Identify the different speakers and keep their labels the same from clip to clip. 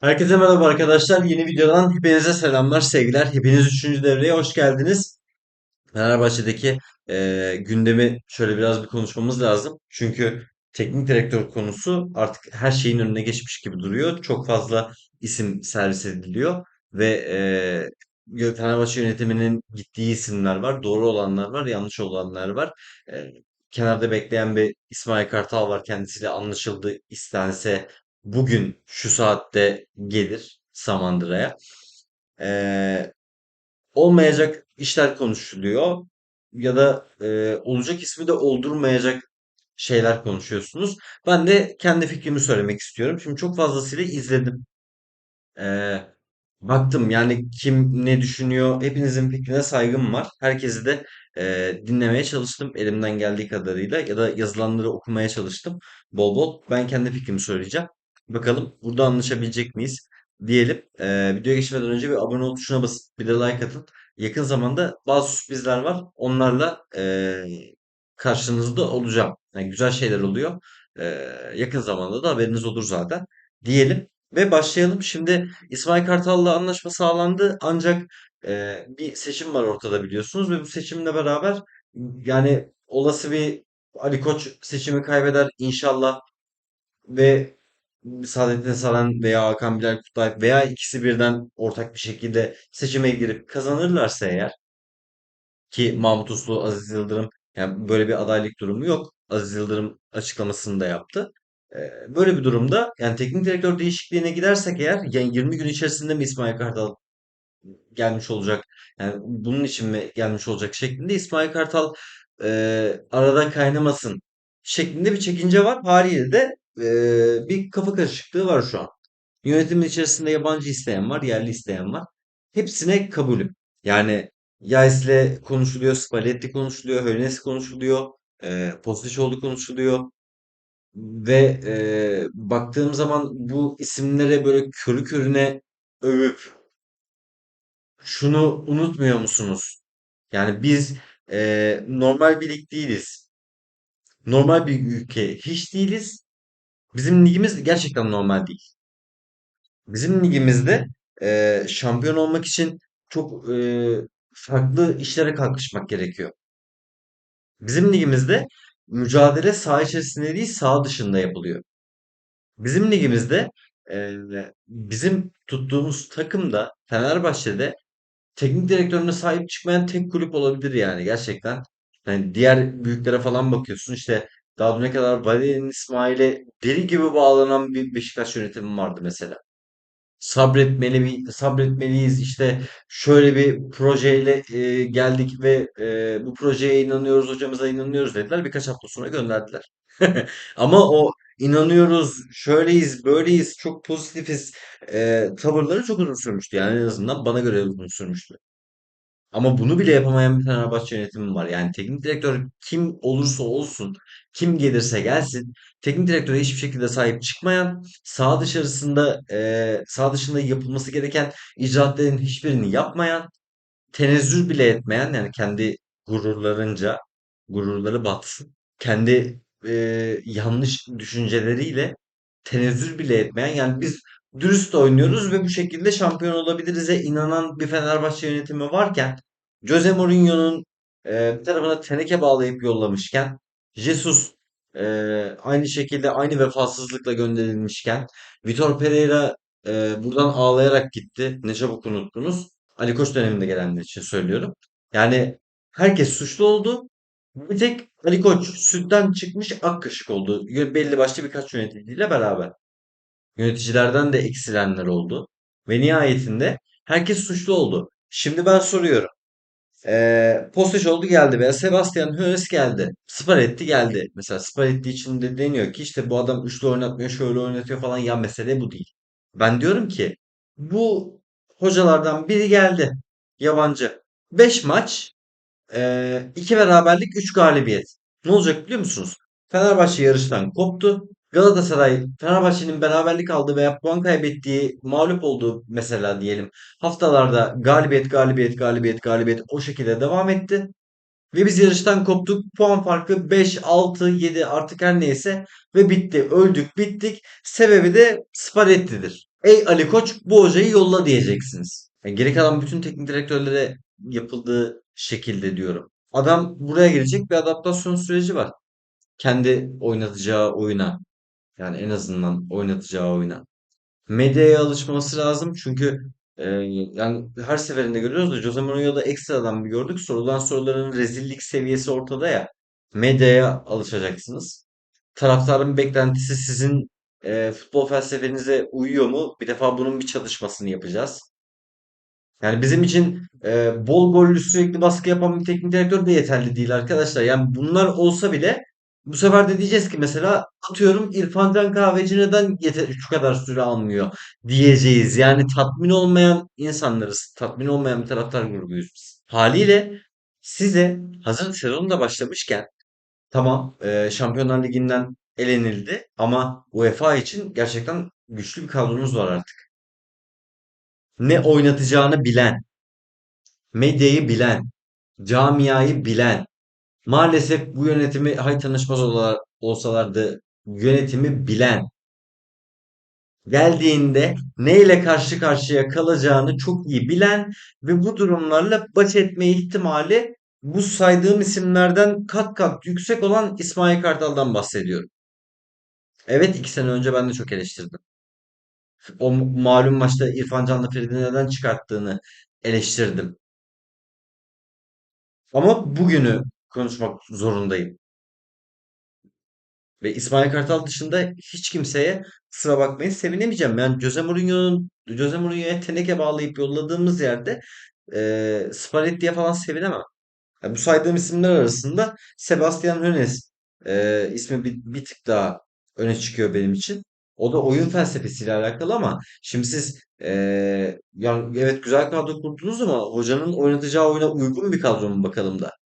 Speaker 1: Herkese merhaba arkadaşlar. Yeni videodan hepinize selamlar, sevgiler. Hepiniz 3. devreye hoş geldiniz. Fenerbahçe'deki eee, gündemi şöyle biraz bir konuşmamız lazım. Çünkü teknik direktör konusu artık her şeyin önüne geçmiş gibi duruyor. Çok fazla isim servis ediliyor ve eee, Fenerbahçe yönetiminin gittiği isimler var. Doğru olanlar var, yanlış olanlar var. Eee, kenarda bekleyen bir İsmail Kartal var. Kendisiyle anlaşıldı, istense bugün şu saatte gelir Samandıra'ya. Eee, olmayacak işler konuşuluyor ya da e, olacak ismi de oldurmayacak şeyler konuşuyorsunuz. Ben de kendi fikrimi söylemek istiyorum. Şimdi çok fazlasıyla izledim. Ee, baktım yani kim ne düşünüyor hepinizin fikrine saygım var. Herkesi de e, dinlemeye çalıştım elimden geldiği kadarıyla ya da yazılanları okumaya çalıştım bol bol. Ben kendi fikrimi söyleyeceğim. Bakalım burada anlaşabilecek miyiz diyelim. Ee, videoya geçmeden önce bir abone ol tuşuna basıp bir de like atın. Yakın zamanda bazı sürprizler var. Onlarla e, karşınızda olacağım. Yani güzel şeyler oluyor. Ee, yakın zamanda da haberiniz olur zaten diyelim. Ve başlayalım. Şimdi İsmail Kartal'la anlaşma sağlandı. Ancak e, bir seçim var ortada biliyorsunuz ve bu seçimle beraber yani olası bir Ali Koç seçimi kaybeder inşallah ve Saadettin Saran veya Hakan Bilal Kutluay veya ikisi birden ortak bir şekilde seçime girip kazanırlarsa eğer ki Mahmut Uslu, Aziz Yıldırım yani böyle bir adaylık durumu yok. Aziz Yıldırım açıklamasını da yaptı. Ee, böyle bir durumda yani teknik direktör değişikliğine gidersek eğer yani 20 gün içerisinde mi İsmail Kartal gelmiş olacak? Yani bunun için mi gelmiş olacak şeklinde İsmail Kartal e, arada kaynamasın şeklinde bir çekince var. Haliyle de bir kafa karışıklığı var şu an. Yönetimin içerisinde yabancı isteyen var, yerli isteyen var. Hepsine kabulüm. Yani Yais'le konuşuluyor, Spalletti konuşuluyor, Hoeneß konuşuluyor, e, Postiçoğlu konuşuluyor. Ve e, baktığım zaman bu isimlere böyle körü körüne övüp şunu unutmuyor musunuz? Yani biz e, normal bir lig değiliz. Normal bir ülke hiç değiliz. Bizim ligimiz gerçekten normal değil. Bizim ligimizde e, şampiyon olmak için çok e, farklı işlere kalkışmak gerekiyor. Bizim ligimizde mücadele saha içerisinde değil saha dışında yapılıyor. Bizim ligimizde e, bizim tuttuğumuz takımda Fenerbahçe'de teknik direktörüne sahip çıkmayan tek kulüp olabilir yani gerçekten. Yani diğer büyüklere falan bakıyorsun işte daha düne kadar Valerian İsmail'e deli gibi bağlanan bir Beşiktaş yönetimi vardı mesela sabretmeli bir sabretmeliyiz işte şöyle bir projeyle e, geldik ve e, bu projeye inanıyoruz hocamıza inanıyoruz dediler birkaç hafta sonra gönderdiler. Ama o inanıyoruz şöyleyiz böyleyiz çok pozitifiz e, tavırları çok uzun sürmüştü yani en azından bana göre uzun sürmüştü. Ama bunu bile yapamayan bir Fenerbahçe yönetimi var. Yani teknik direktör kim olursa olsun, kim gelirse gelsin, teknik direktöre hiçbir şekilde sahip çıkmayan, sağ dışarısında, eee sağ dışında yapılması gereken icraatlerin hiçbirini yapmayan, tenezzül bile etmeyen yani kendi gururlarınca gururları batsın. Kendi eee, yanlış düşünceleriyle tenezzül bile etmeyen yani biz dürüst oynuyoruz ve bu şekilde şampiyon olabiliriz'e inanan bir Fenerbahçe yönetimi varken Jose Mourinho'nun eee, bir tarafına teneke bağlayıp yollamışken Jesus eee, aynı şekilde aynı vefasızlıkla gönderilmişken Vitor Pereira eee, buradan ağlayarak gitti. Ne çabuk unuttunuz. Ali Koç döneminde gelenler için söylüyorum. Yani herkes suçlu oldu. Bir tek Ali Koç sütten çıkmış ak kaşık oldu. Belli başlı birkaç yöneticiyle beraber. Yöneticilerden de eksilenler oldu. Ve nihayetinde herkes suçlu oldu. Şimdi ben soruyorum. Ee, Postecoglou geldi veya Sebastian Hoeneß geldi. Spalletti geldi. Mesela Spalletti için de deniyor ki işte bu adam üçlü oynatmıyor, şöyle oynatıyor falan. Ya mesele bu değil. Ben diyorum ki bu hocalardan biri geldi. Yabancı. 5 maç, ee, iki beraberlik, 3 galibiyet. Ne olacak biliyor musunuz? Fenerbahçe yarıştan koptu. Galatasaray, Fenerbahçe'nin beraberlik aldığı veya puan kaybettiği, mağlup olduğu mesela diyelim haftalarda galibiyet, galibiyet, galibiyet, galibiyet o şekilde devam etti. Ve biz yarıştan koptuk. Puan farkı 5, 6, 7 artık her neyse ve bitti. Öldük, bittik. Sebebi de Spalletti'dir. Ey Ali Koç bu hocayı yolla diyeceksiniz. Yani geri kalan bütün teknik direktörlere yapıldığı şekilde diyorum. Adam buraya gelecek bir adaptasyon süreci var. Kendi oynatacağı oyuna. Yani en azından oynatacağı oyuna. Medyaya alışması lazım çünkü e, yani her seferinde görüyoruz da Jose Mourinho'da ekstradan bir gördük. Sorulan soruların rezillik seviyesi ortada ya. Medyaya alışacaksınız. Taraftarın beklentisi sizin e, futbol felsefenize uyuyor mu? Bir defa bunun bir çalışmasını yapacağız. Yani bizim için e, bol gollü sürekli baskı yapan bir teknik direktör de yeterli değil arkadaşlar. Yani bunlar olsa bile bu sefer de diyeceğiz ki mesela atıyorum İrfan Can Kahveci neden yeter, şu kadar süre almıyor diyeceğiz. Yani tatmin olmayan insanlarız. Tatmin olmayan bir taraftar grubuyuz biz. Haliyle size hazır sezon da başlamışken tamam e, Şampiyonlar Ligi'nden elenildi ama UEFA için gerçekten güçlü bir kadronuz var artık. Ne oynatacağını bilen, medyayı bilen, camiayı bilen, maalesef bu yönetimi hay tanışmaz olsalardı yönetimi bilen, geldiğinde neyle karşı karşıya kalacağını çok iyi bilen ve bu durumlarla baş etme ihtimali bu saydığım isimlerden kat kat yüksek olan İsmail Kartal'dan bahsediyorum. Evet iki sene önce ben de çok eleştirdim. O malum maçta İrfan Can'la Fred'i neden çıkarttığını eleştirdim. Ama bugünü konuşmak zorundayım. Ve İsmail Kartal dışında hiç kimseye kusura bakmayın sevinemeyeceğim. Yani Jose Mourinho'nun Jose Mourinho'ya teneke bağlayıp yolladığımız yerde e, Spalletti'ye falan sevinemem. Yani bu saydığım isimler arasında Sebastian Hoeneß e, ismi bir, bir tık daha öne çıkıyor benim için. O da oyun felsefesiyle alakalı ama şimdi siz e, yani evet güzel kadro kurdunuz ama hocanın oynatacağı oyuna uygun bir kadro mu bakalım da.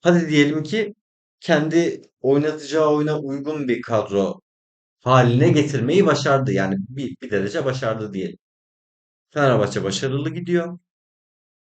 Speaker 1: Hadi diyelim ki kendi oynatacağı oyuna uygun bir kadro haline getirmeyi başardı. Yani bir, bir derece başardı diyelim. Fenerbahçe başarılı gidiyor.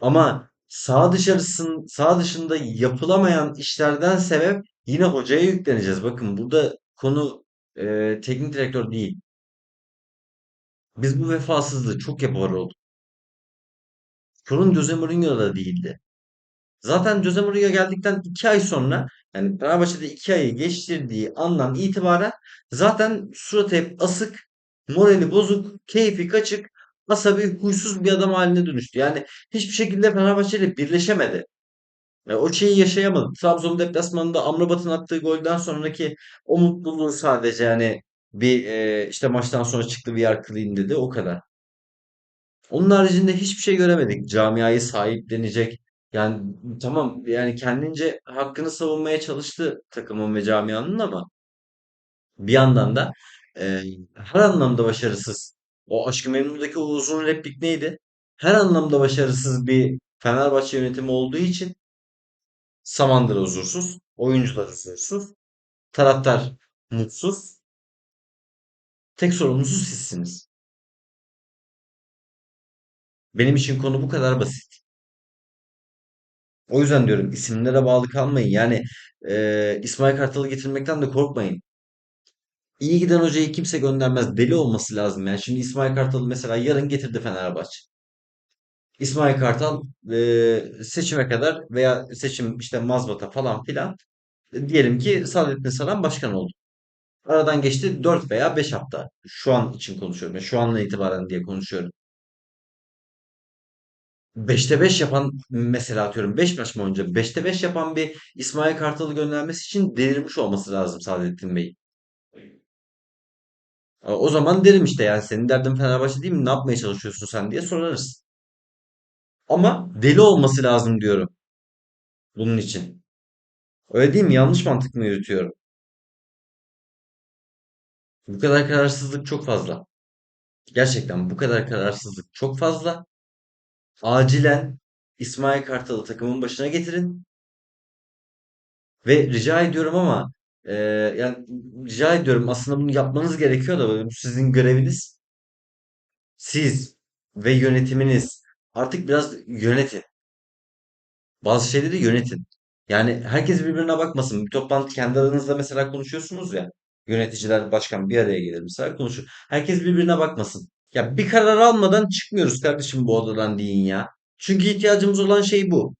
Speaker 1: Ama sağ dışarısın, sağ dışında yapılamayan işlerden sebep yine hocaya yükleneceğiz. Bakın burada konu e, teknik direktör değil. Biz bu vefasızlığı çok yapar olduk. Sorun Jose Mourinho'da değildi. Zaten Jose Mourinho geldikten 2 ay sonra yani Fenerbahçe'de 2 ayı geçtirdiği andan itibaren zaten suratı hep asık, morali bozuk, keyfi kaçık, asabi, huysuz bir adam haline dönüştü. Yani hiçbir şekilde Fenerbahçe ile birleşemedi. E, o şeyi yaşayamadı. Trabzon deplasmanında Amrabat'ın attığı golden sonraki o mutluluğu sadece yani bir e, işte maçtan sonra çıktı bir yarkılayım dedi o kadar. Onun haricinde hiçbir şey göremedik. Camiayı sahiplenecek. Yani tamam yani kendince hakkını savunmaya çalıştı takımın ve camianın ama bir yandan da e, her anlamda başarısız. O Aşk-ı Memnu'daki uzun replik neydi? Her anlamda başarısız bir Fenerbahçe yönetimi olduğu için Samandıra huzursuz, oyuncular huzursuz, taraftar mutsuz. Tek sorumlusu sizsiniz. Benim için konu bu kadar basit. O yüzden diyorum isimlere bağlı kalmayın. Yani e, İsmail Kartal'ı getirmekten de korkmayın. İyi giden hocayı kimse göndermez. Deli olması lazım. Yani şimdi İsmail Kartal'ı mesela yarın getirdi Fenerbahçe. İsmail Kartal e, seçime kadar veya seçim işte mazbata falan filan e, diyelim ki Saadettin Saran başkan oldu. Aradan geçti 4 veya 5 hafta. Şu an için konuşuyorum. Yani şu andan itibaren diye konuşuyorum. Beşte 5 yapan mesela atıyorum 5 maç boyunca beşte 5 yapan bir İsmail Kartal'ı göndermesi için delirmiş olması lazım Saadettin Bey. O zaman derim işte yani senin derdin Fenerbahçe değil mi? Ne yapmaya çalışıyorsun sen diye sorarız. Ama deli olması lazım diyorum bunun için. Öyle değil mi? Yanlış mantık mı yürütüyorum? Bu kadar kararsızlık çok fazla. Gerçekten bu kadar kararsızlık çok fazla. Acilen İsmail Kartal'ı takımın başına getirin. Ve rica ediyorum ama e, yani rica ediyorum aslında bunu yapmanız gerekiyor da bu sizin göreviniz. Siz ve yönetiminiz artık biraz yönetin. Bazı şeyleri yönetin. Yani herkes birbirine bakmasın. Bir toplantı kendi aranızda mesela konuşuyorsunuz ya. Yöneticiler, başkan bir araya gelir mesela konuşur. Herkes birbirine bakmasın. Ya bir karar almadan çıkmıyoruz kardeşim bu odadan deyin ya. Çünkü ihtiyacımız olan şey bu.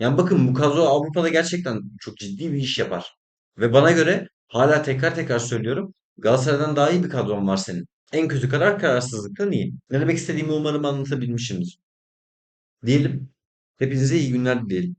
Speaker 1: Yani bakın bu kadro Avrupa'da gerçekten çok ciddi bir iş yapar. Ve bana göre hala tekrar tekrar söylüyorum. Galatasaray'dan daha iyi bir kadron var senin. En kötü karar kararsızlıktan iyi. Ne demek istediğimi umarım anlatabilmişimdir. Diyelim. Hepinize iyi günler dileyelim.